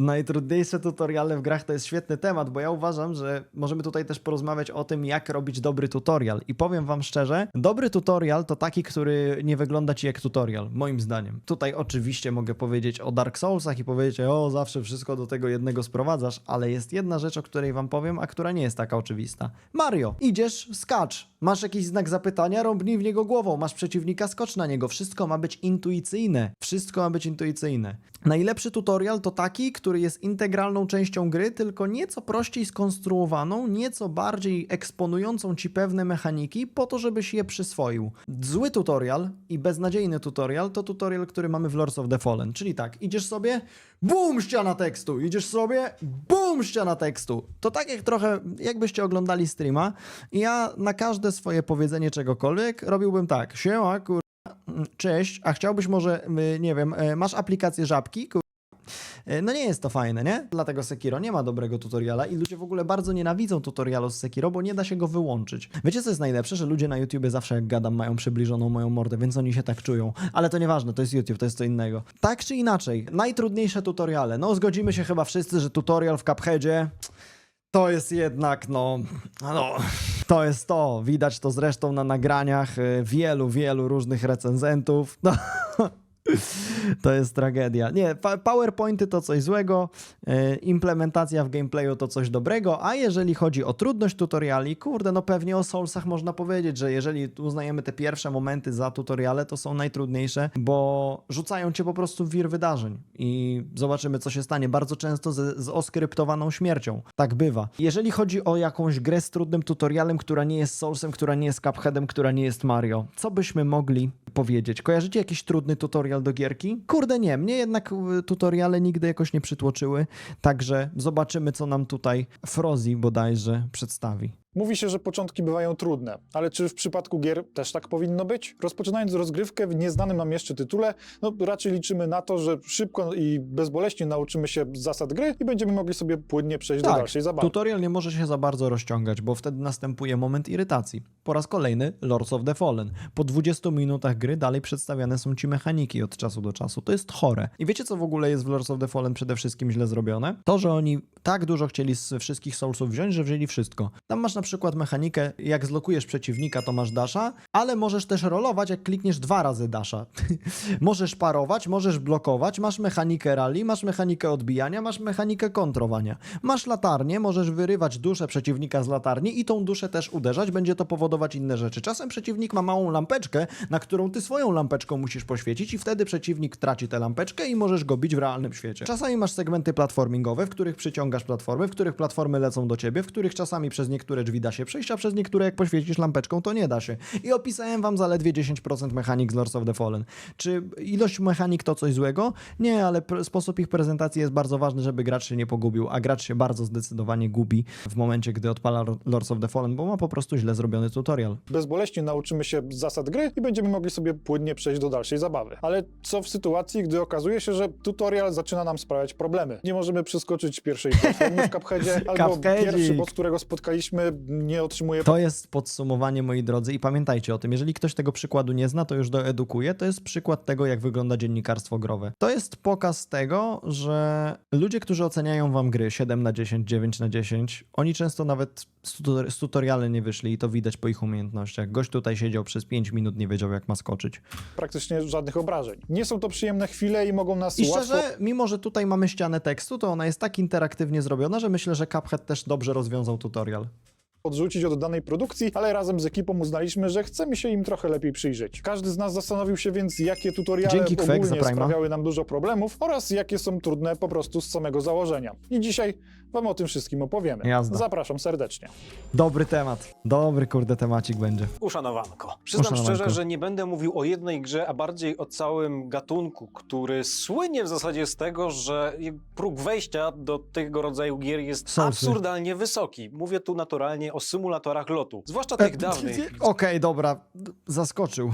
Najtrudniejsze tutoriale w grach to jest świetny temat, bo ja uważam, że możemy tutaj też porozmawiać o tym, jak robić dobry tutorial. I powiem wam szczerze, dobry tutorial to taki, który nie wygląda ci jak tutorial, moim zdaniem. Tutaj oczywiście mogę powiedzieć o Dark Soulsach i powiedzieć, o zawsze wszystko do tego jednego sprowadzasz, ale jest jedna rzecz, o której wam powiem, a która nie jest taka oczywista. Mario, idziesz, skacz. Masz jakiś znak zapytania, rąbnij w niego głową. Masz przeciwnika, skocz na niego. Wszystko ma być intuicyjne. Wszystko ma być intuicyjne. Najlepszy tutorial to taki, który jest integralną częścią gry, tylko nieco prościej skonstruowaną, nieco bardziej eksponującą ci pewne mechaniki, po to, żebyś je przyswoił. Zły tutorial i beznadziejny tutorial to tutorial, który mamy w Lords of the Fallen. Czyli tak, idziesz sobie, BUM! Ściana tekstu. Idziesz sobie, BUM! Ściana tekstu. To tak jak trochę, jakbyście oglądali streama ja na każde swoje powiedzenie czegokolwiek robiłbym tak, siema. Cześć, a chciałbyś może, y, nie wiem, y, masz aplikację żabki? Y, No nie jest to fajne, nie? Dlatego Sekiro nie ma dobrego tutoriala i ludzie w ogóle bardzo nienawidzą tutorialu z Sekiro, bo nie da się go wyłączyć. Wiecie co jest najlepsze? Że ludzie na YouTubie zawsze jak gadam mają przybliżoną moją mordę, więc oni się tak czują. Ale to nieważne, to jest YouTube, to jest co innego. Tak czy inaczej, najtrudniejsze tutoriale. No zgodzimy się chyba wszyscy, że tutorial w Cupheadzie to jest jednak, no, no, to jest to. Widać to zresztą na nagraniach y, wielu, wielu różnych recenzentów. No. To jest tragedia. Nie, PowerPointy to coś złego, y, implementacja w gameplayu to coś dobrego, a jeżeli chodzi o trudność tutoriali, kurde, no pewnie o Soulsach można powiedzieć, że jeżeli uznajemy te pierwsze momenty za tutoriale, to są najtrudniejsze, bo rzucają cię po prostu w wir wydarzeń i zobaczymy, co się stanie. Bardzo często z, z oskryptowaną śmiercią. Tak bywa. Jeżeli chodzi o jakąś grę z trudnym tutorialem, która nie jest Soulsem, która nie jest Cupheadem, która nie jest Mario, co byśmy mogli powiedzieć? Kojarzycie jakiś trudny tutorial do gierki? Kurde nie, mnie jednak y, tutoriale nigdy jakoś nie przytłoczyły, także zobaczymy, co nam tutaj Frozi bodajże przedstawi. Mówi się, że początki bywają trudne, ale czy w przypadku gier też tak powinno być? Rozpoczynając rozgrywkę w nieznanym nam jeszcze tytule, no raczej liczymy na to, że szybko i bezboleśnie nauczymy się zasad gry i będziemy mogli sobie płynnie przejść do dalszej zabawy. tutorial nie może się za bardzo rozciągać, bo wtedy następuje moment irytacji. Po raz kolejny Lords of the Fallen. Po 20 minutach gry dalej przedstawiane są ci mechaniki od czasu do czasu. To jest chore. I wiecie co w ogóle jest w Lords of the Fallen przede wszystkim źle zrobione? To, że oni tak dużo chcieli z wszystkich Soulsów wziąć, że wzięli wszystko. Tam masz na przykład mechanikę, jak zlokujesz przeciwnika, to masz dasha, ale możesz też rolować, jak klikniesz dwa razy dasha. możesz parować, możesz blokować, masz mechanikę rally, masz mechanikę odbijania, masz mechanikę kontrowania. Masz latarnię, możesz wyrywać duszę przeciwnika z latarni i tą duszę też uderzać, będzie to powodować inne rzeczy. Czasem przeciwnik ma małą lampeczkę, na którą ty swoją lampeczką musisz poświecić i wtedy przeciwnik traci tę lampeczkę i możesz go bić w realnym świecie. Czasami masz segmenty platformingowe, w których przyciągasz platformy, w których platformy lecą do ciebie, w których czasami przez niektóre drzwi da się przejść, a przez niektóre jak poświecisz lampeczką, to nie da się. I opisałem wam zaledwie 10% mechanik z Lords of the Fallen. Czy ilość mechanik to coś złego? Nie, ale sposób ich prezentacji jest bardzo ważny, żeby gracz się nie pogubił, a gracz się bardzo zdecydowanie gubi w momencie, gdy odpala Lor- Lords of the Fallen, bo ma po prostu źle zrobiony tutorial. Bezboleśnie nauczymy się zasad gry i będziemy mogli sobie płynnie przejść do dalszej zabawy. Ale co w sytuacji, gdy okazuje się, że tutorial zaczyna nam sprawiać problemy? Nie możemy przeskoczyć pierwszej platformy w Cupheadzie, albo Cupheadzik. pierwszy boss, którego spotkaliśmy, nie otrzymuje To jest podsumowanie, moi drodzy, i pamiętajcie o tym, jeżeli ktoś tego przykładu nie zna, to już doedukuje. To jest przykład tego, jak wygląda dziennikarstwo growe. To jest pokaz tego, że ludzie, którzy oceniają wam gry 7 na 10, 9 na 10, oni często nawet z, tutor- z tutoriale nie wyszli i to widać po ich umiejętnościach. Gość tutaj siedział przez 5 minut, nie wiedział, jak ma skoczyć. praktycznie żadnych obrażeń. Nie są to przyjemne chwile i mogą nas I łatwo szczerze, mimo że tutaj mamy ścianę tekstu, to ona jest tak interaktywnie zrobiona, że myślę, że Cuphead też dobrze rozwiązał tutorial. Odrzucić od danej produkcji, ale razem z ekipą uznaliśmy, że chcemy się im trochę lepiej przyjrzeć. Każdy z nas zastanowił się więc, jakie tutoriale Dzięki, Kwek, za ogólnie sprawiały nam dużo problemów oraz jakie są trudne po prostu z samego założenia. I dzisiaj wam o tym wszystkim opowiemy. Jazda. Zapraszam serdecznie. Dobry temat. Dobry, kurde, temacik będzie. Uszanowanko. Przyznam Uszanowanko. szczerze, że nie będę mówił o jednej grze, a bardziej o całym gatunku, który słynie w zasadzie z tego, że próg wejścia do tego rodzaju gier jest absurdalnie wysoki. Mówię tu naturalnie o symulatorach lotu. Zwłaszcza tych E, dawnych, Okej, dobra, zaskoczył.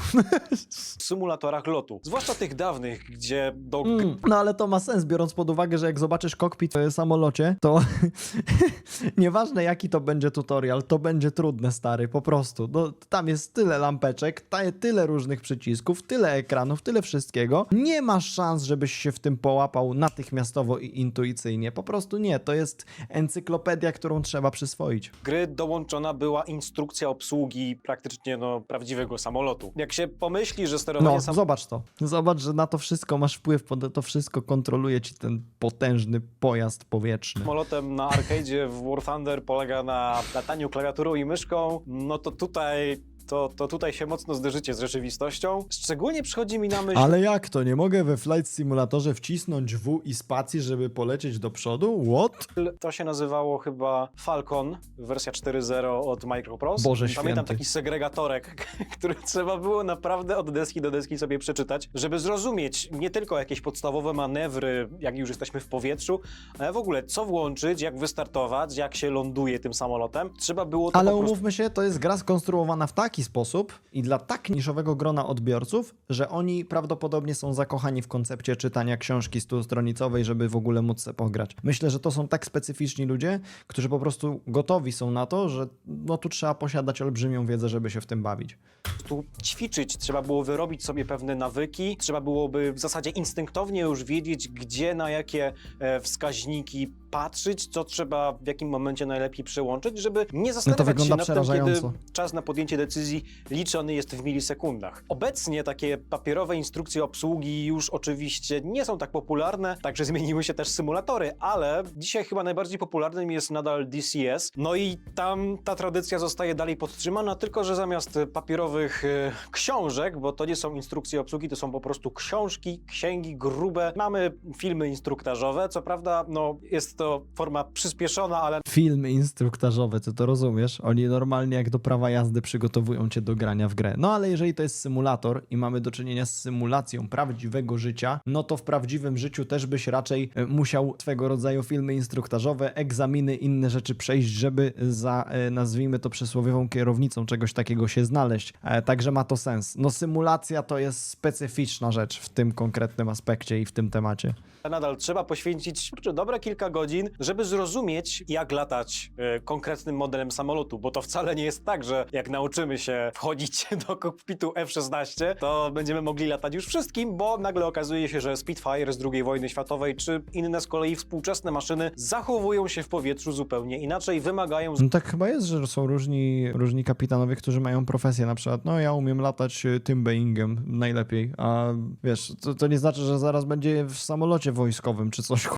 symulatorach lotu. Zwłaszcza tych dawnych, gdzie do Mm, no ale to ma sens, biorąc pod uwagę, że jak zobaczysz kokpit w samolocie, to nieważne jaki to będzie tutorial, to będzie trudne, stary, po prostu. No, tam jest tyle lampeczek, ta- tyle różnych przycisków, tyle ekranów, tyle wszystkiego. Nie masz szans, żebyś się w tym połapał natychmiastowo i intuicyjnie. Po prostu nie, to jest encyklopedia, którą trzeba przyswoić. gry dołączona była instrukcja obsługi praktycznie no, prawdziwego samolotu. Jak się pomyśli, że sterowanie No, sam... zobacz to. Zobacz, że na to wszystko masz wpływ, to wszystko kontroluje ci ten potężny pojazd powietrzny. samolotem na arcade'zie w War Thunder polega na lataniu klawiaturą i myszką, no to tutaj, to, to tutaj się mocno zderzycie z rzeczywistością. Szczególnie przychodzi mi na myśl Ale jak to? Nie mogę we Flight Simulatorze wcisnąć W i spacji, żeby polecieć do przodu? What? To się nazywało chyba Falcon, wersja 4.0 od Microprose. Boże Pamiętam święty. taki segregatorek, który trzeba było naprawdę od deski do deski sobie przeczytać, żeby zrozumieć nie tylko jakieś podstawowe manewry, jak już jesteśmy w powietrzu, ale w ogóle co włączyć, jak wystartować, jak się ląduje tym samolotem. Trzeba było to Ale po prostu... umówmy się, to jest gra skonstruowana w taki sposób i dla tak niszowego grona odbiorców, że oni prawdopodobnie są zakochani w koncepcie czytania książki stustronicowej, żeby w ogóle móc se pograć. Myślę, że to są tak specyficzni ludzie, którzy po prostu gotowi są na to, że no tu trzeba posiadać olbrzymią wiedzę, żeby się w tym bawić. prostu ćwiczyć, trzeba było wyrobić sobie pewne nawyki, trzeba byłoby w zasadzie instynktownie już wiedzieć, gdzie na jakie e, wskaźniki patrzeć, co trzeba w jakim momencie najlepiej przełączyć, żeby nie zastanawiać się wygląda nad tym, kiedy czas na podjęcie decyzji liczony jest w milisekundach. Obecnie takie papierowe instrukcje obsługi już oczywiście nie są tak popularne, także zmieniły się też symulatory, ale dzisiaj chyba najbardziej popularnym jest nadal DCS. No i tam ta tradycja zostaje dalej podtrzymana, tylko że zamiast papierowych e, książek, bo to nie są instrukcje obsługi, to są po prostu książki, księgi grube, mamy filmy instruktażowe. Co prawda, no jest to forma przyspieszona, ale Filmy instruktażowe, ty to rozumiesz? Oni normalnie jak do prawa jazdy przygotowują cię do grania w grę. No ale jeżeli to jest symulator i mamy do czynienia z symulacją prawdziwego życia, no to w prawdziwym życiu też byś raczej e, musiał swego rodzaju filmy instruktażowe, egzaminy, inne rzeczy przejść, żeby za, e, nazwijmy to przysłowiową kierownicą czegoś takiego się znaleźć. E, Także ma to sens. No symulacja to jest specyficzna rzecz w tym konkretnym aspekcie i w tym temacie. nadal trzeba poświęcić dobre kilka godzin, żeby zrozumieć, jak latać konkretnym modelem samolotu, bo to wcale nie jest tak, że jak nauczymy się wchodzić do kokpitu F-16, to będziemy mogli latać już wszystkim, bo nagle okazuje się, że Spitfire z II wojny światowej, czy inne z kolei współczesne maszyny zachowują się w powietrzu zupełnie inaczej, wymagają No tak chyba jest, że są różni, różni kapitanowie, którzy mają profesję, na przykład, no ja umiem latać e, tym Boeingiem najlepiej, a wiesz, to, to nie znaczy, że zaraz będzie w samolocie wojskowym czy coś,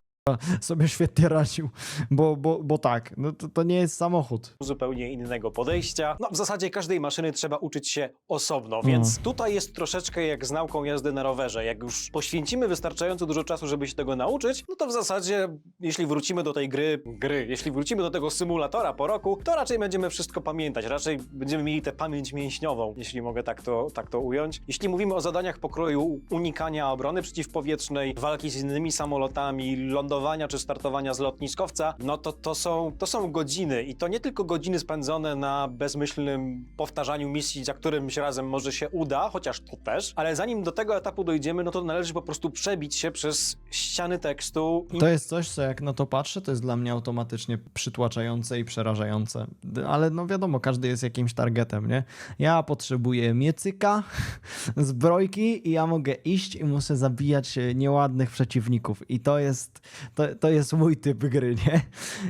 sobie świetnie radził, bo, bo, bo tak, no to, to nie jest samochód. zupełnie innego podejścia. No, w zasadzie każdej maszyny trzeba uczyć się osobno, więc tutaj jest troszeczkę jak z nauką jazdy na rowerze. Jak już poświęcimy wystarczająco dużo czasu, żeby się tego nauczyć, no to w zasadzie, jeśli wrócimy do tej gry, gry, jeśli wrócimy do tego symulatora po roku, to raczej będziemy wszystko pamiętać, raczej będziemy mieli tę pamięć mięśniową, jeśli mogę tak to, tak to ująć. Jeśli mówimy o zadaniach pokroju unikania obrony przeciwpowietrznej, walki z innymi samolotami, lądowania czy startowania z lotniskowca, no to to są, to są godziny i to nie tylko godziny spędzone na bezmyślnym powtarzaniu misji, za którymś razem może się uda, chociaż to też, ale zanim do tego etapu dojdziemy, no to należy po prostu przebić się przez ściany tekstu To jest coś, co jak na to patrzę, to jest dla mnie automatycznie przytłaczające i przerażające, ale no wiadomo, każdy jest jakimś targetem, nie? Ja potrzebuję miecyka, zbrojki i ja mogę iść i muszę zabijać nieładnych przeciwników i to jest, to, to jest mój typ gry, nie?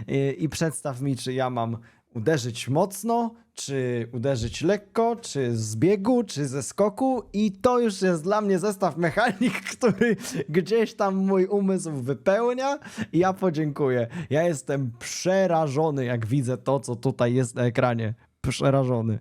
I, I przedstaw mi, czy ja mam uderzyć mocno, czy uderzyć lekko, czy z biegu, czy ze skoku i to już jest dla mnie zestaw mechanik, który gdzieś tam mój umysł wypełnia ja podziękuję. Ja jestem przerażony, jak widzę to, co tutaj jest na ekranie. Przerażony.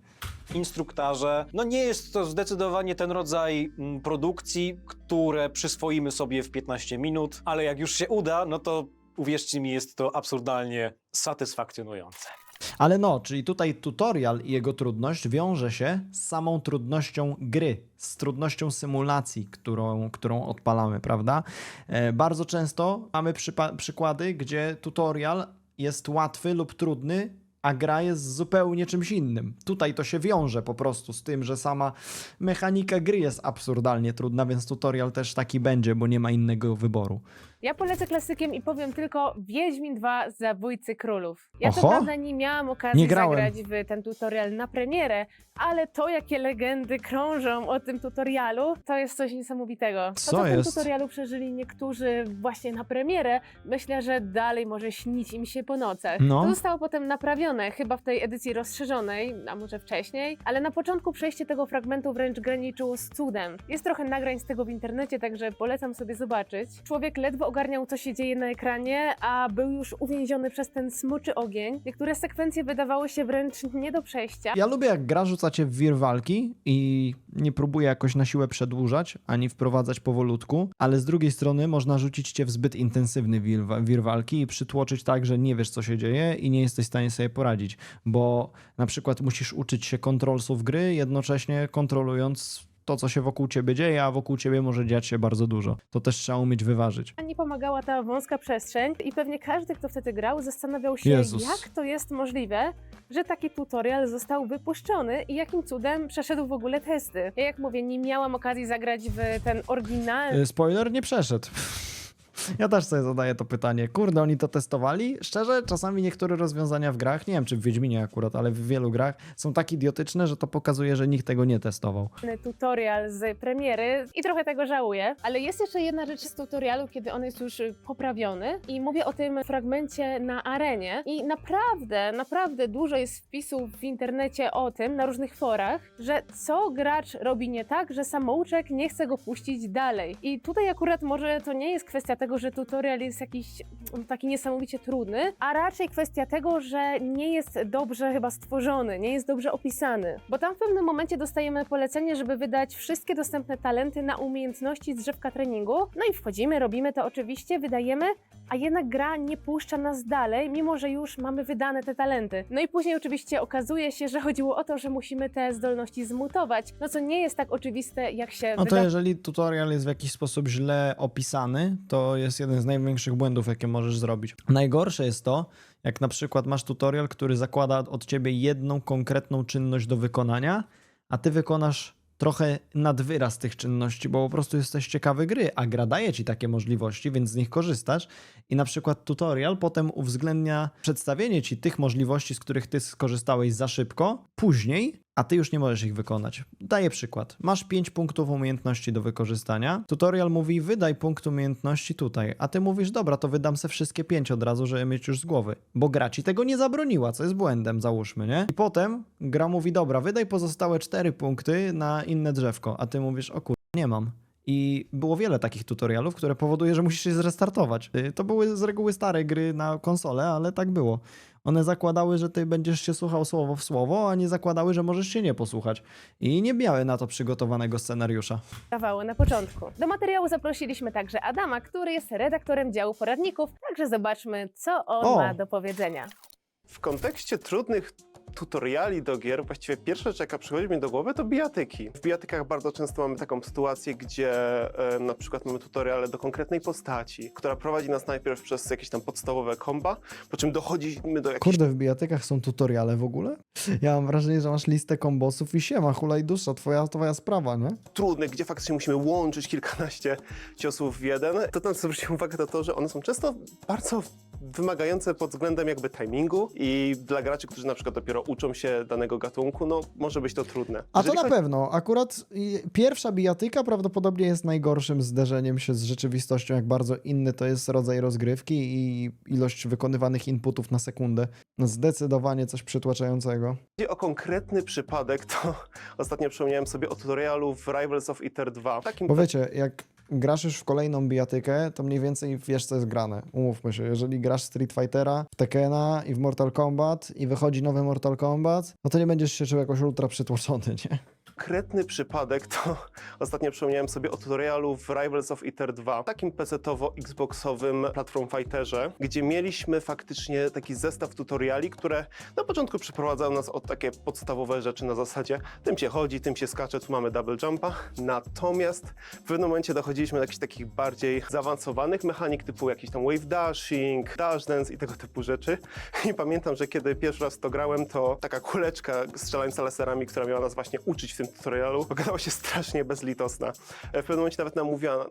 instruktarze. No nie jest to zdecydowanie ten rodzaj mm, produkcji, które przyswoimy sobie w 15 minut, ale jak już się uda, no to uwierzcie mi, jest to absurdalnie satysfakcjonujące. Ale no, czyli tutaj tutorial i jego trudność wiąże się z samą trudnością gry, z trudnością symulacji, którą, którą odpalamy, prawda? E, bardzo często mamy przypa- przykłady, gdzie tutorial jest łatwy lub trudny, a gra jest zupełnie czymś innym. Tutaj to się wiąże po prostu z tym, że sama mechanika gry jest absurdalnie trudna, więc tutorial też taki będzie, bo nie ma innego wyboru. Ja polecę klasykiem i powiem tylko Wiedźmin 2 Zabójcy Królów. Ja Oho. to prawda nie miałam okazji Nie grałem. zagrać w ten tutorial na premierę, ale to jakie legendy krążą o tym tutorialu, to jest coś niesamowitego. To, Co co w tym jest? tutorialu przeżyli niektórzy właśnie na premierę, myślę, że dalej może śnić im się po nocach. No. To zostało potem naprawione, chyba w tej edycji rozszerzonej, a może wcześniej, ale na początku przejście tego fragmentu wręcz graniczyło z cudem. Jest trochę nagrań z tego w internecie, także polecam sobie zobaczyć. Człowiek ledwo ogarniał, co się dzieje na ekranie, a był już uwięziony przez ten smoczy ogień. Niektóre sekwencje wydawały się wręcz nie do przejścia. Ja lubię jak gra rzuca cię w wir walki i nie próbuje jakoś na siłę przedłużać, ani wprowadzać powolutku, ale z drugiej strony można rzucić cię w zbyt intensywny wir, wir walki i przytłoczyć tak, że nie wiesz co się dzieje i nie jesteś w stanie sobie poradzić, bo na przykład musisz uczyć się kontrolsów gry, jednocześnie kontrolując to, co się wokół ciebie dzieje, a wokół ciebie może dziać się bardzo dużo. To też trzeba umieć wyważyć. Nie pomagała ta wąska przestrzeń i pewnie każdy, kto wtedy grał, zastanawiał się, Jezus. jak to jest możliwe, że taki tutorial został wypuszczony i jakim cudem przeszedł w ogóle testy. Ja jak mówię, nie miałam okazji zagrać w ten oryginalny Y, Spoiler nie przeszedł. Ja też sobie zadaję to pytanie. Kurde, oni to testowali? Szczerze, czasami niektóre rozwiązania w grach, nie wiem czy w Wiedźminie akurat, ale w wielu grach są tak idiotyczne, że to pokazuje, że nikt tego nie testował. tutorial z premiery i trochę tego żałuję. Ale jest jeszcze jedna rzecz z tutorialu, kiedy on jest już poprawiony i mówię o tym fragmencie na arenie i naprawdę, naprawdę dużo jest wpisów w internecie o tym, na różnych forach, że co gracz robi nie tak, że samouczek nie chce go puścić dalej. I tutaj akurat może to nie jest kwestia tego, że tutorial jest jakiś mm, taki niesamowicie trudny, a raczej kwestia tego, że nie jest dobrze chyba stworzony, nie jest dobrze opisany. Bo tam w pewnym momencie dostajemy polecenie, żeby wydać wszystkie dostępne talenty na umiejętności z drzewka treningu. No i wchodzimy, robimy to oczywiście, wydajemy, a jednak gra nie puszcza nas dalej, mimo że już mamy wydane te talenty. No i później oczywiście okazuje się, że chodziło o to, że musimy te zdolności zmutować, no co nie jest tak oczywiste, jak się No to wydaje. jeżeli tutorial jest w jakiś sposób źle opisany, to jest jeden z największych błędów, jakie możesz zrobić. Najgorsze jest to, jak na przykład masz tutorial, który zakłada od ciebie jedną konkretną czynność do wykonania, a ty wykonasz trochę nad wyraz tych czynności, bo po prostu jesteś ciekawy gry, a gra daje ci takie możliwości, więc z nich korzystasz i na przykład tutorial potem uwzględnia przedstawienie ci tych możliwości, z których ty skorzystałeś za szybko, później, a ty już nie możesz ich wykonać. Daję przykład. Masz 5 punktów umiejętności do wykorzystania. Tutorial mówi wydaj punkt umiejętności tutaj, a ty mówisz dobra, to wydam se wszystkie 5 od razu, żeby mieć już z głowy. Bo gra ci tego nie zabroniła, co jest błędem, załóżmy, nie? I potem gra mówi dobra, wydaj pozostałe 4 punkty na inne drzewko, a ty mówisz o kur... nie mam. I było wiele takich tutorialów, które powoduje, że musisz się zrestartować. Y, To były z reguły stare gry na konsolę, ale tak było. One zakładały, że ty będziesz się słuchał słowo w słowo, a nie zakładały, że możesz się nie posłuchać. I nie miały na to przygotowanego scenariusza. wydawały na początku. Do materiału zaprosiliśmy także Adama, który jest redaktorem działu poradników, także zobaczmy, co on O! ma do powiedzenia. W kontekście trudnych tutoriali do gier, właściwie pierwsza rzecz, jaka przychodzi mi do głowy, to bijatyki. W bijatykach bardzo często mamy taką sytuację, gdzie e, na przykład mamy tutoriale do konkretnej postaci, która prowadzi nas najpierw przez jakieś tam podstawowe komba, po czym dochodzimy do jakichś Kurde, w bijatykach są tutoriale w ogóle? Ja mam wrażenie, że masz listę kombosów i siema, hulaj dusza, twoja, twoja sprawa, nie? trudnych, gdzie faktycznie musimy łączyć kilkanaście ciosów w jeden. To, na co zwróciłem uwagę, to to, że one są często bardzo wymagające pod względem jakby timingu i dla graczy, którzy na przykład dopiero uczą się danego gatunku, no może być to trudne. A to Jeżeli na chodzi- pewno. Akurat pierwsza bijatyka prawdopodobnie jest najgorszym zderzeniem się z rzeczywistością, jak bardzo inny to jest rodzaj rozgrywki i ilość wykonywanych inputów na sekundę. No Zdecydowanie coś przytłaczającego. chodzi o konkretny przypadek, to ostatnio przypomniałem sobie o tutorialu w Rivals of Ether 2. Takim Bo wiecie, jak grasz już w kolejną bijatykę, to mniej więcej wiesz, co jest grane. Umówmy się, jeżeli grasz Street Fightera, w Tekkena i w Mortal Kombat i wychodzi nowy Mortal Kombat, no to nie będziesz się czuł jakoś ultra przytłoczony, nie? Konkretny przypadek to ostatnio przypomniałem sobie o tutorialu w Rivals of Ether 2, takim PC-towo-Xboxowym platform fighterze, gdzie mieliśmy faktycznie taki zestaw tutoriali, które na początku przyprowadzały nas od takie podstawowe rzeczy na zasadzie tym się chodzi, tym się skacze, tu mamy double jumpa. Natomiast w pewnym momencie dochodziliśmy do jakichś takich bardziej zaawansowanych mechanik typu jakiś tam wave dashing, dash dance i tego typu rzeczy. I pamiętam, że kiedy pierwszy raz to grałem, to taka kuleczka strzelająca laserami, która miała nas właśnie uczyć w tym tutorialu, okazała się strasznie bezlitosna. E, W pewnym momencie nawet nam mówiła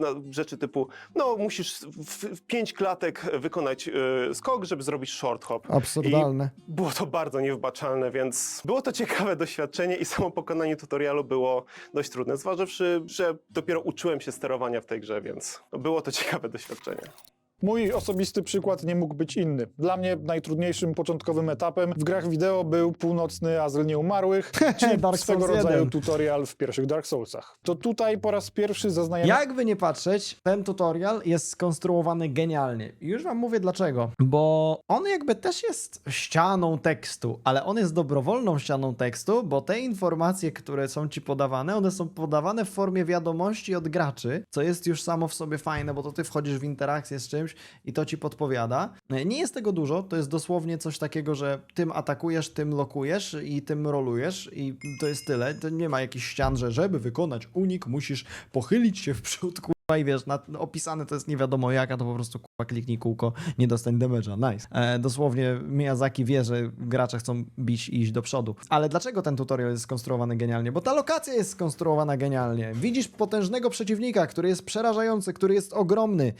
na rzeczy typu, no musisz w, w pięć klatek wykonać y, skok, żeby zrobić short hop. Absurdalne. I było to bardzo niewybaczalne, więc było to ciekawe doświadczenie i samo pokonanie tutorialu było dość trudne, zważywszy, że dopiero uczyłem się sterowania w tej grze, więc było to ciekawe doświadczenie. Mój osobisty przykład nie mógł być inny. Dla mnie najtrudniejszym początkowym etapem w grach wideo był północny Azyl Nieumarłych, czyli Dark swego Souls rodzaju 1. tutorial w pierwszych Dark Soulsach. To tutaj po raz pierwszy zaznajemy Jakby nie patrzeć, ten tutorial jest skonstruowany genialnie. I już wam mówię dlaczego. Bo on jakby też jest ścianą tekstu, ale on jest dobrowolną ścianą tekstu, bo te informacje, które są ci podawane, one są podawane w formie wiadomości od graczy, co jest już samo w sobie fajne, bo to ty wchodzisz w interakcję z czymś i to ci podpowiada. Nie jest tego dużo, to jest dosłownie coś takiego, że tym atakujesz, tym lokujesz i tym rolujesz i to jest tyle. To nie ma jakichś ścian, że żeby wykonać unik musisz pochylić się w przód, kurwa, i wiesz, na, opisane to jest nie wiadomo jak, a to po prostu kurwa kliknij kółko, nie dostań damage'a, nice. E, dosłownie Miyazaki wie, że gracze chcą bić i iść do przodu. Ale dlaczego ten tutorial jest skonstruowany genialnie? Bo ta lokacja jest skonstruowana genialnie. Widzisz potężnego przeciwnika, który jest przerażający, który jest ogromny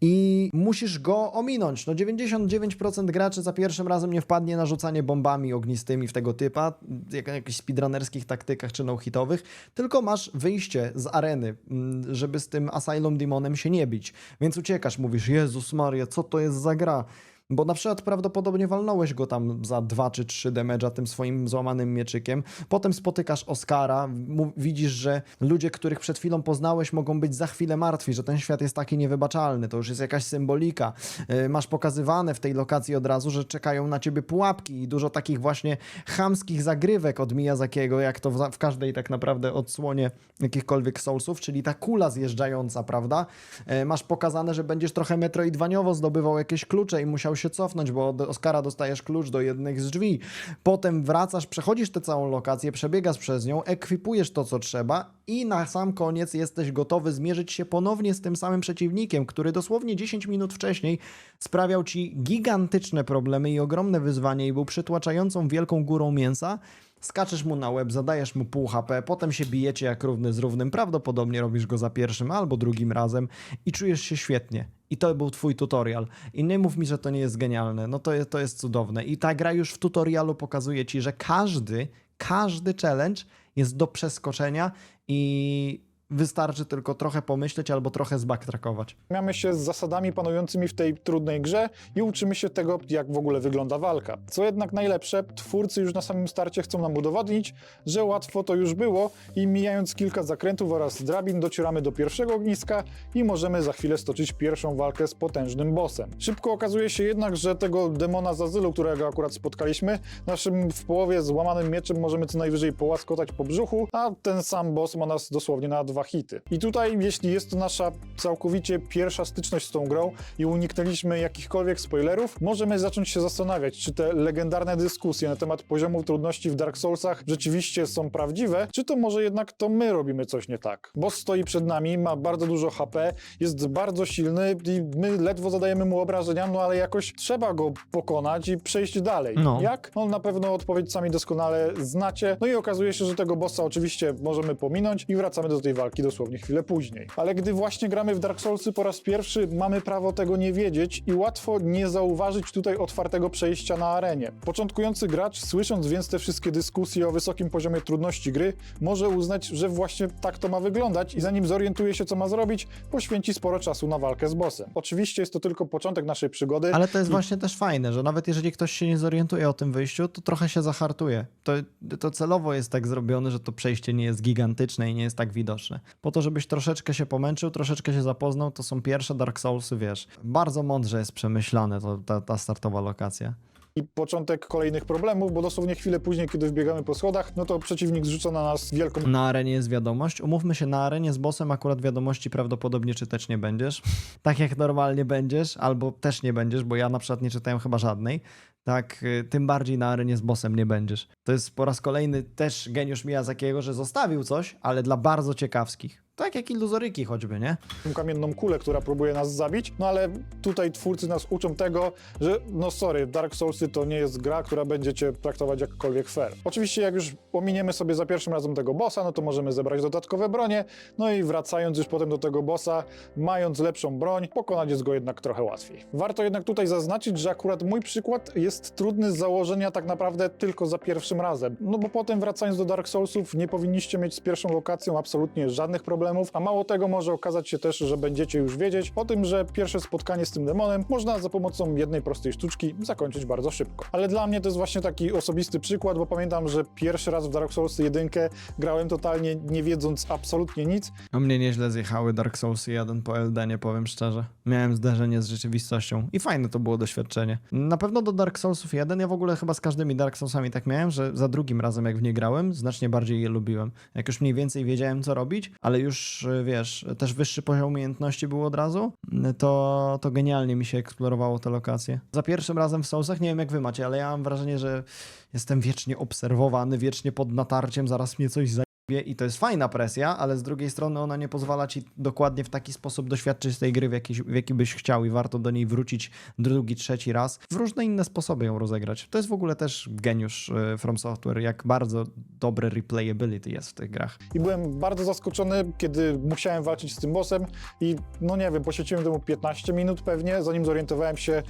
i musisz go ominąć. No 99% graczy za pierwszym razem nie wpadnie na rzucanie bombami ognistymi w tego typa, jak na jakichś speedrunnerskich taktykach czy no-hitowych, tylko masz wyjście z areny, mm, żeby z tym Asylum Demonem się nie bić. Więc uciekasz, mówisz, Jezus Maria, co to jest za gra? Bo na przykład prawdopodobnie walnąłeś go tam za 2 czy 3 damage'a tym swoim złamanym mieczykiem. Potem spotykasz Oscara, widzisz, że ludzie, których przed chwilą poznałeś, mogą być za chwilę martwi, że ten świat jest taki niewybaczalny. To już jest jakaś symbolika. Yy, Masz pokazywane w tej lokacji od razu, że czekają na ciebie pułapki i dużo takich właśnie chamskich zagrywek od Miyazakiego, jak to w, każdej tak naprawdę odsłonie jakichkolwiek Soulsów, czyli ta kula zjeżdżająca, prawda? E, Masz pokazane, że będziesz trochę metroidwaniowo zdobywał jakieś klucze i musiał się cofnąć, bo od Oscara dostajesz klucz do jednych z drzwi. Potem wracasz, przechodzisz tę całą lokację, przebiegasz przez nią, ekwipujesz to, co trzeba i na sam koniec jesteś gotowy zmierzyć się ponownie z tym samym przeciwnikiem, który dosłownie 10 minut wcześniej sprawiał ci gigantyczne problemy i ogromne wyzwanie i był przytłaczającą wielką górą mięsa. Skaczesz mu na łeb, zadajesz mu pół HP, potem się bijecie jak równy z równym, prawdopodobnie robisz go za pierwszym albo drugim razem i czujesz się świetnie. I to był twój tutorial. I nie mów mi, że to nie jest genialne. No to to jest cudowne. I ta gra już w tutorialu pokazuje ci, że każdy, każdy challenge jest do przeskoczenia i wystarczy tylko trochę pomyśleć albo trochę zbacktrackować. Mamy się z zasadami panującymi w tej trudnej grze i uczymy się tego, jak w ogóle wygląda walka. Co jednak najlepsze, twórcy już na samym starcie chcą nam udowodnić, że łatwo to już było i mijając kilka zakrętów oraz drabin docieramy do pierwszego ogniska i możemy za chwilę stoczyć pierwszą walkę z potężnym bossem. Szybko okazuje się jednak, że tego demona z azylu, którego akurat spotkaliśmy, naszym w połowie złamanym mieczem możemy co najwyżej połaskotać po brzuchu, a ten sam boss ma nas dosłownie na dwa hity. I tutaj, jeśli jest to nasza całkowicie pierwsza styczność z tą grą i uniknęliśmy jakichkolwiek spoilerów, możemy zacząć się zastanawiać, czy te legendarne dyskusje na temat poziomu trudności w Dark Soulsach rzeczywiście są prawdziwe, czy to może jednak to my robimy coś nie tak. Boss stoi przed nami, ma bardzo dużo HP, jest bardzo silny i my ledwo zadajemy mu obrażenia, no ale jakoś trzeba go pokonać i przejść dalej. No. Jak? On na pewno odpowiedź sami doskonale znacie. No i okazuje się, że tego bossa oczywiście możemy pominąć i wracamy do tej walki dosłownie chwilę później. Ale gdy właśnie gramy w Dark Soulsy po raz pierwszy, mamy prawo tego nie wiedzieć i łatwo nie zauważyć tutaj otwartego przejścia na arenie. Początkujący gracz, słysząc więc te wszystkie dyskusje o wysokim poziomie trudności gry, może uznać, że właśnie tak to ma wyglądać i zanim zorientuje się, co ma zrobić, poświęci sporo czasu na walkę z bossem. Oczywiście jest to tylko początek naszej przygody. Ale to jest właśnie też fajne, że nawet jeżeli ktoś się nie zorientuje o tym wyjściu, to trochę się zahartuje. To, to celowo jest tak zrobione, że to przejście nie jest gigantyczne i nie jest tak widoczne. Po to, żebyś troszeczkę się pomęczył, troszeczkę się zapoznał, to są pierwsze Dark Soulsy, wiesz. Bardzo mądrze jest przemyślane to, ta, ta startowa lokacja. i początek kolejnych problemów, bo dosłownie chwilę później, kiedy wbiegamy po schodach, no to przeciwnik zrzuca na nas wielką Na arenie jest wiadomość. Umówmy się, na arenie z bossem akurat wiadomości prawdopodobnie czytać nie będziesz. tak jak normalnie będziesz, albo też nie będziesz, bo ja na przykład nie czytałem chyba żadnej. Tak, y, tym bardziej na arenie z bossem nie będziesz. To jest po raz kolejny też geniusz Miyazakiego, że zostawił coś, ale dla bardzo ciekawskich. Tak jak iluzoryki choćby, nie? kamienną kulę, która próbuje nas zabić, no ale tutaj twórcy nas uczą tego, że no sorry, Dark Soulsy to nie jest gra, która będzie cię traktować jakkolwiek fair. Oczywiście jak już ominiemy sobie za pierwszym razem tego bossa, no to możemy zebrać dodatkowe bronie, no i wracając już potem do tego bossa, mając lepszą broń, pokonać jest go jednak trochę łatwiej. Warto jednak tutaj zaznaczyć, że akurat mój przykład jest trudny z założenia tak naprawdę tylko za pierwszym razem, no bo potem wracając do Dark Soulsów nie powinniście mieć z pierwszą lokacją absolutnie żadnych problemów, a mało tego może okazać się też, że będziecie już wiedzieć o tym, że pierwsze spotkanie z tym demonem można za pomocą jednej prostej sztuczki zakończyć bardzo szybko. Ale dla mnie to jest właśnie taki osobisty przykład, bo pamiętam, że pierwszy raz w Dark Souls 1 grałem totalnie nie wiedząc absolutnie nic A mnie nieźle zjechały Dark Souls 1 po Eldenie, powiem szczerze. Miałem zderzenie z rzeczywistością i fajne to było doświadczenie. Na pewno do Dark Soulsów 1, ja w ogóle chyba z każdymi Dark Soulsami tak miałem, że za drugim razem jak w nie grałem, znacznie bardziej je lubiłem. Jak już mniej więcej wiedziałem co robić, ale już y, wiesz, też wyższy poziom umiejętności był od razu, to, to genialnie mi się eksplorowało te lokacje. Za pierwszym razem w Soulsach, nie wiem jak wy macie, ale ja mam wrażenie, że jestem wiecznie obserwowany, wiecznie pod natarciem, zaraz mnie coś za i to jest fajna presja, ale z drugiej strony ona nie pozwala ci dokładnie w taki sposób doświadczyć tej gry, w jaki, w jaki byś chciał i warto do niej wrócić drugi, trzeci raz. W różne inne sposoby ją rozegrać. To jest w ogóle też geniusz y, From Software, jak bardzo dobre replayability jest w tych grach. i byłem bardzo zaskoczony, kiedy musiałem walczyć z tym bossem i no nie wiem, poświęciłem temu 15 minut pewnie, zanim zorientowałem się,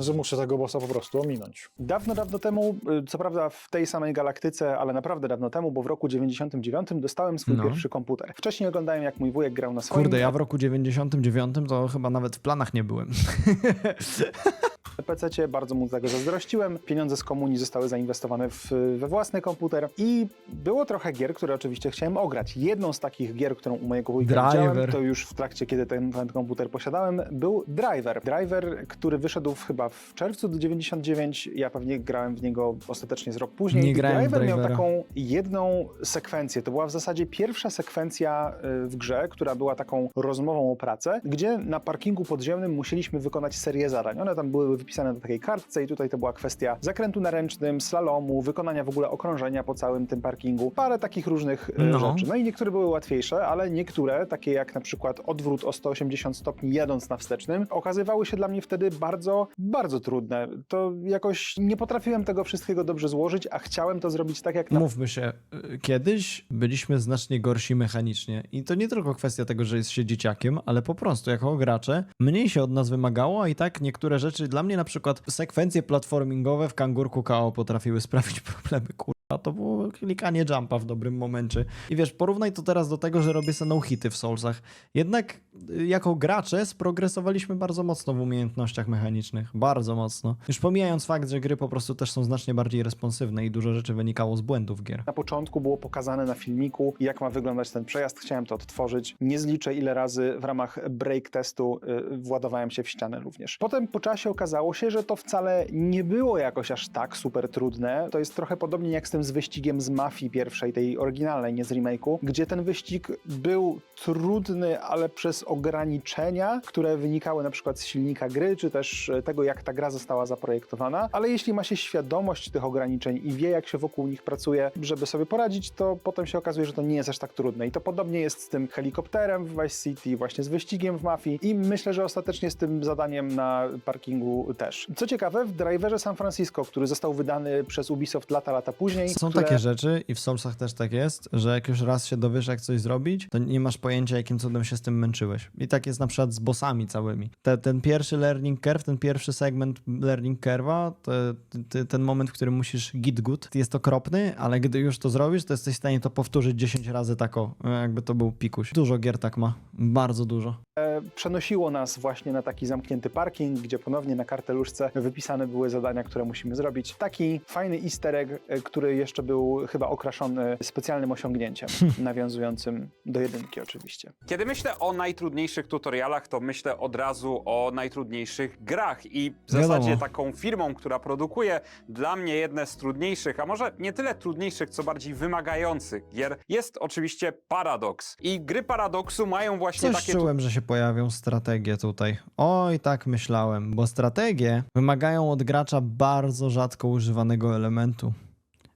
że muszę tego bossa po prostu ominąć. Dawno, dawno temu, y, co prawda w tej samej galaktyce, ale naprawdę dawno temu, bo w roku 99 dostałem swój No. pierwszy komputer. Wcześniej oglądałem, jak mój wujek grał na swoim Kurde, ja w roku 99 to chyba nawet w planach nie byłem. PC-cie, bardzo mu tego zazdrościłem. Pieniądze z komunii zostały zainwestowane w, we własny komputer i było trochę gier, które oczywiście chciałem ograć. Jedną z takich gier, którą u mojego wujka widziałem, to już w trakcie, kiedy ten, ten komputer posiadałem, był Driver. Driver, który wyszedł chyba w czerwcu do 99, ja pewnie grałem w niego ostatecznie z rok później. Nie grałem Driver miał taką jedną sekwencję. To była w zasadzie pierwsza sekwencja y, w grze, która była taką rozmową o pracę, gdzie na parkingu podziemnym musieliśmy wykonać serię zadań. One tam były wypisane na takiej kartce i tutaj to była kwestia zakrętu na ręcznym, slalomu, wykonania w ogóle okrążenia po całym tym parkingu. Parę takich różnych y, No. rzeczy. No i niektóre były łatwiejsze, ale niektóre, takie jak na przykład odwrót o 180 stopni jadąc na wstecznym, okazywały się dla mnie wtedy bardzo, bardzo trudne. To jakoś nie potrafiłem tego wszystkiego dobrze złożyć, a chciałem to zrobić tak jak na Mówmy się, y, kiedyś byliśmy znacznie gorsi mechanicznie i to nie tylko kwestia tego, że jest się dzieciakiem, ale po prostu jako gracze mniej się od nas wymagało, a i tak niektóre rzeczy, dla mnie na przykład sekwencje platformingowe w Kangurku KO potrafiły sprawić problemy, kurwa, to było klikanie jumpa w dobrym momencie. I wiesz, porównaj to teraz do tego, że robię sobie no-hity w Soulsach. Jednak y, jako gracze sprogresowaliśmy bardzo mocno w umiejętnościach mechanicznych, bardzo mocno. Już pomijając fakt, że gry po prostu też są znacznie bardziej responsywne i dużo rzeczy wynikało z błędów gier. Na początku było pokazane na filmiku, jak ma wyglądać ten przejazd. Chciałem to odtworzyć. Nie zliczę, ile razy w ramach break testu y, władowałem się w ścianę również. Potem po czasie okazało się, że to wcale nie było jakoś aż tak super trudne. To jest trochę podobnie jak z tym z wyścigiem z Mafii pierwszej, tej oryginalnej, nie z remake'u, gdzie ten wyścig był trudny, ale przez ograniczenia, które wynikały na przykład z silnika gry, czy też e, tego, jak ta gra została zaprojektowana. Ale jeśli ma się świadomość tych ograniczeń i wie, jak się wokół nich pracuje, żeby sobie poradzić, to potem się okazuje, że to nie jest aż tak trudne. I to podobnie jest z tym helikopterem w Vice City, właśnie z wyścigiem w Mafii i myślę, że ostatecznie z tym zadaniem na parkingu też. Co ciekawe, w Driverze San Francisco, który został wydany przez Ubisoft lata, lata później, Są które... takie rzeczy i w Soulsach też tak jest, że jak już raz się dowiesz, jak coś zrobić, to nie masz pojęcia, jakim cudem się z tym męczyłeś. I tak jest na przykład z bossami całymi. Te, ten pierwszy learning curve, ten pierwszy segment learning curve'a, te- ten moment, w którym musisz git good, jest okropny, ale gdy już to zrobisz, to jesteś w stanie to powtórzyć 10 razy tak o, jakby to był pikuś. Dużo gier tak ma, bardzo dużo. e, przenosiło nas właśnie na taki zamknięty parking, gdzie ponownie na karteluszce wypisane były zadania, które musimy zrobić. Taki fajny easter egg, e, który jeszcze jeszcze był chyba okraszony specjalnym osiągnięciem, nawiązującym do jedynki oczywiście. Kiedy myślę o najtrudniejszych tutorialach, to myślę od razu o najtrudniejszych grach i w Wiadomo. zasadzie taką firmą, która produkuje dla mnie jedne z trudniejszych, a może nie tyle trudniejszych, co bardziej wymagających gier, jest oczywiście Paradox. I gry Paradoxu mają właśnie Coś takie... tu- czułem, że się pojawią strategie tutaj. Oj, tak myślałem, bo strategie wymagają od gracza bardzo rzadko używanego elementu.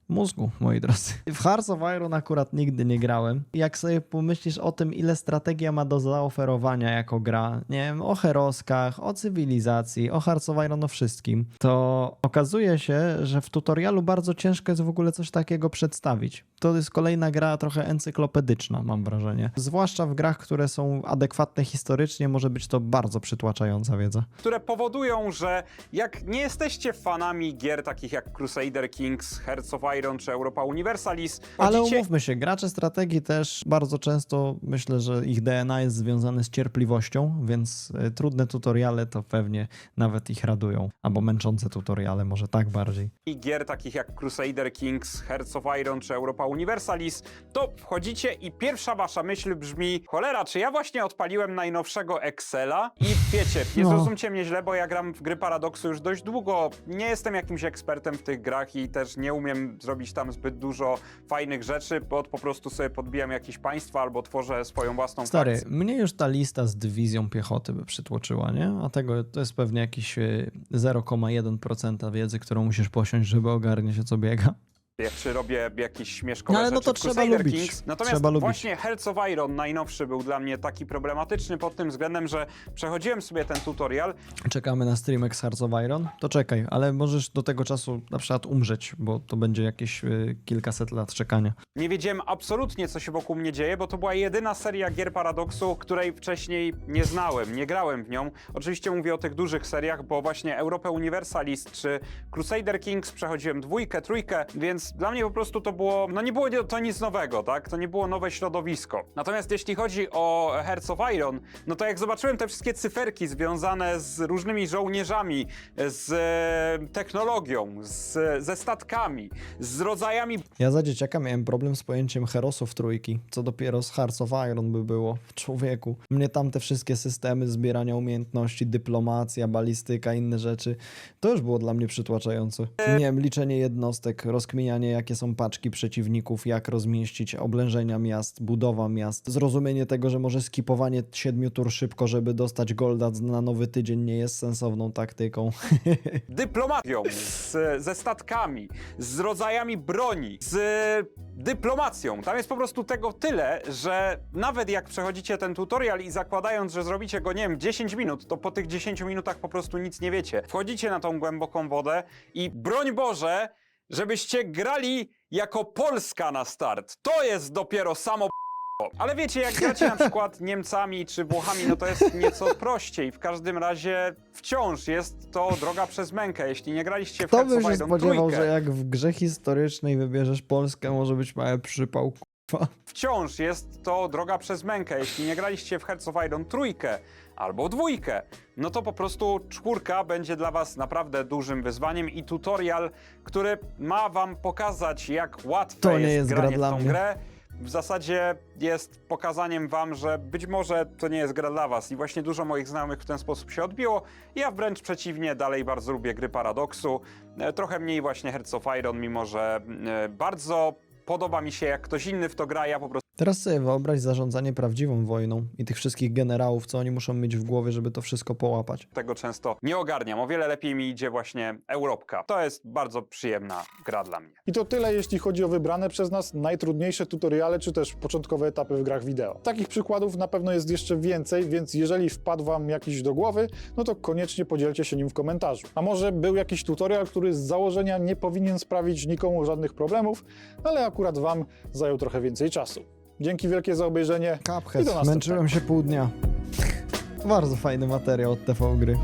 Mózgu, moi drodzy. W Hearts of Iron akurat nigdy nie grałem. Jak sobie pomyślisz o tym, ile strategia ma do zaoferowania jako gra, nie wiem, o heroskach, o cywilizacji, o Hearts of Iron, o wszystkim, to okazuje się, że w tutorialu bardzo ciężko jest w ogóle coś takiego przedstawić. To jest kolejna gra trochę encyklopedyczna, mam wrażenie. Zwłaszcza w grach, które są adekwatne historycznie, może być to bardzo przytłaczająca wiedza. które powodują, że jak nie jesteście fanami gier takich jak Crusader Kings, Hearts of Iron czy Europa Universalis, Ale chodzicie- umówmy się, gracze strategii też bardzo często myślę, że ich DNA jest związane z cierpliwością, więc y, trudne tutoriale to pewnie nawet ich radują. Albo męczące tutoriale, może tak bardziej. i gier takich jak Crusader Kings, Hearts of Iron czy Europa Universalis, to wchodzicie i pierwsza wasza myśl brzmi cholera, czy ja właśnie odpaliłem najnowszego Excela? I wiecie, nie No. zrozumcie mnie źle, bo ja gram w gry Paradoxu już dość długo. Nie jestem jakimś ekspertem w tych grach i też nie umiem zrobić tam zbyt dużo fajnych rzeczy, bo po prostu sobie podbijam jakieś państwa albo tworzę swoją własną Stary, fakcję. mnie już ta lista z dywizją piechoty by przytłoczyła, nie? A tego to jest pewnie jakiś y, 0,1% wiedzy, którą musisz posiąść, żeby ogarniać o co biega. Jak czy robię jakieś śmieszkowe No ale no to trzeba Crusader lubić. Kings. Natomiast Trzeba lubić. właśnie Hearts of Iron najnowszy był dla mnie taki problematyczny pod tym względem, że przechodziłem sobie ten tutorial Czekamy na streamek z Hearts of Iron? To czekaj, ale możesz do tego czasu na przykład umrzeć, bo to będzie jakieś y, kilkaset lat czekania. Nie wiedziałem absolutnie, co się wokół mnie dzieje, bo to była jedyna seria gier Paradoxu, której wcześniej nie znałem, nie grałem w nią. Oczywiście mówię o tych dużych seriach, bo właśnie Europę Universalist czy Crusader Kings przechodziłem dwójkę, trójkę, więc dla mnie po prostu to było, no nie było to nic nowego, tak? To nie było nowe środowisko. Natomiast jeśli chodzi o Hearts of Iron, no to jak zobaczyłem te wszystkie cyferki związane z różnymi żołnierzami, z e, technologią, z, ze statkami, z rodzajami Ja za dzieciaka miałem problem z pojęciem herosów trójki, co dopiero z Hearts of Iron by było. Człowieku. Mnie tam te wszystkie systemy zbierania umiejętności, dyplomacja, balistyka, inne rzeczy, to już było dla mnie przytłaczające. Nie wiem, liczenie jednostek, rozkminianie jakie są paczki przeciwników, jak rozmieścić oblężenia miast, budowa miast, zrozumienie tego, że może skipowanie siedmiu tur szybko, żeby dostać golda na nowy tydzień nie jest sensowną taktyką. dyplomatią, z, ze statkami, z rodzajami broni, z dyplomacją. Tam jest po prostu tego tyle, że nawet jak przechodzicie ten tutorial i zakładając, że zrobicie go, nie wiem, 10 minut, to po tych 10 minutach po prostu nic nie wiecie. Wchodzicie na tą głęboką wodę i broń Boże, żebyście grali jako Polska na start. To jest dopiero samo ale wiecie, jak gracie na przykład Niemcami czy Włochami, no to jest nieco prościej. W każdym razie wciąż jest to droga przez mękę. Jeśli nie graliście w Kto by się spodziewał, trójkę, że jak w grze historycznej wybierzesz Polskę, może być mały przypał, k***a. wciąż jest to droga przez mękę. Jeśli nie graliście w Hearts of Iron trójkę albo dwójkę, no to po prostu czwórka będzie dla was naprawdę dużym wyzwaniem i tutorial, który ma wam pokazać, jak łatwe To nie jest, jest gra granie dla w tą mnie. grę. W zasadzie jest pokazaniem wam, że być może to nie jest gra dla was i właśnie dużo moich znajomych w ten sposób się odbiło. Ja wręcz przeciwnie, dalej bardzo lubię gry Paradoxu. E, Trochę mniej właśnie Hearts of Iron, mimo że e, bardzo podoba mi się jak ktoś inny w to gra, ja po prostu Teraz sobie wyobraź zarządzanie prawdziwą wojną i tych wszystkich generałów, co oni muszą mieć w głowie, żeby to wszystko połapać. tego często nie ogarniam. O wiele lepiej mi idzie właśnie Europka. To jest bardzo przyjemna gra dla mnie. I to tyle, jeśli chodzi o wybrane przez nas najtrudniejsze tutoriale, czy też początkowe etapy w grach wideo. Takich przykładów na pewno jest jeszcze więcej, więc jeżeli wpadł Wam jakiś do głowy, no to koniecznie podzielcie się nim w komentarzu. A może był jakiś tutorial, który z założenia nie powinien sprawić nikomu żadnych problemów, ale akurat Wam zajął trochę więcej czasu. Dzięki wielkie za obejrzenie. I do Cuphead, następnego. męczyłem się pół dnia. Bardzo fajny materiał od TV Gry.